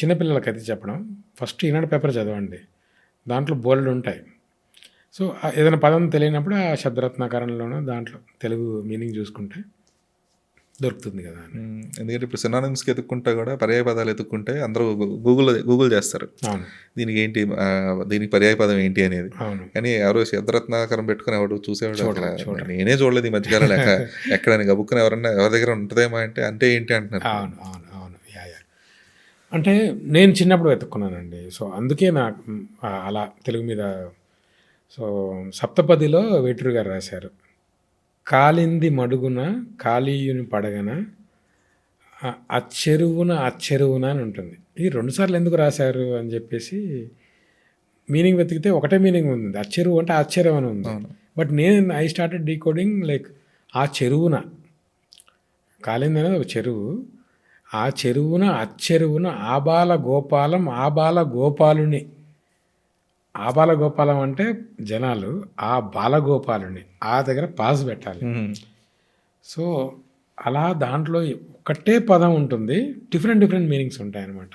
చిన్నపిల్లలకి అయితే చెప్పడం. ఫస్ట్ ఈనాడు పేపర్ చదవండి. దాంట్లో బోల్డ్ ఉంటాయి. సో ఏదైనా పదం తెలియనప్పుడు ఆ శబ్దరత్నాకరణలోనో దాంట్లో తెలుగు మీనింగ్ చూసుకుంటే దొరుకుతుంది కదా ఎందుకంటే ఇప్పుడు సినానిమ్స్కి ఎత్తుక్కుంటే కూడా పర్యాయ పదాలు ఎత్తుక్కుంటే అందరూ గూగుల్ గూగుల్ చేస్తారు. అవును. దీనికి ఏంటి దీనికి పర్యాయ పదం ఏంటి అనేది. అవును. కానీ ఎవరో శబ్దరత్నాకరం పెట్టుకుని ఎవడు చూసేవాడు. నేనే చూడలేదు ఈ మధ్యకాలం లెక్క ఎక్కడ గబుక్కుని ఎవరన్నా ఎవరి దగ్గర ఉంటుందేమో అంటే అంటే ఏంటి అంటున్నారు. అంటే నేను చిన్నప్పుడు వెతుక్కున్నానండి. సో అందుకే నాకు ఆ, అలా తెలుగు మీద సో సప్తపదిలో వేటూరు గారు రాశారు. కాలింది మడుగున కాళీయుని పడగన ఆ- అచ్చెరువున అచ్చెరువున అని ఉంటుంది. ఇది రెండుసార్లు ఎందుకు రాశారు అని చెప్పేసి మీనింగ్ వెతికితే ఒకటే మీనింగ్ ఉంది ఆ చెరువు అంటే ఆశ్చర్యం అని ఉంది. బట్ నేను ఐ స్టార్టెడ్ డీకోడింగ్ లైక్ ఆ చెరువున. కాలింది అనేది ఒక చెరువు. ఆ చెరువున అచ్చెరువున ఆబాల గోపాలం ఆబాల గోపాలుని. ఆబాల గోపాలం అంటే జనాలు ఆ బాలగోపాలుని ఆ దగ్గర పాస్ పెట్టాలి. సో అలా దాంట్లో ఒకటే పదం ఉంటుంది. డిఫరెంట్ డిఫరెంట్ మీనింగ్స్ ఉంటాయి అన్నమాట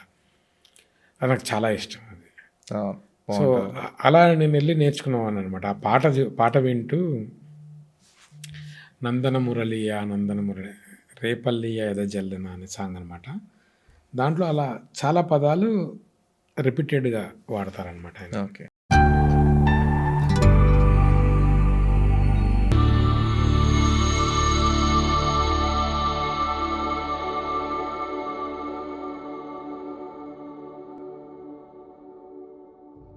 అది నాకు చాలా ఇష్టం అది. సో అలా నేను వెళ్ళి నేర్చుకున్నాను అనమాట ఆ పాట పాట వింటూ నందన మురళియ నందన మురళి రేపల్లియ ఎదజల్లెన అనే సాంగ్ అనమాట దాంట్లో అలా చాలా పదాలు రిపీటెడ్గా వాడతారనమాట ఆయన. ఓకే.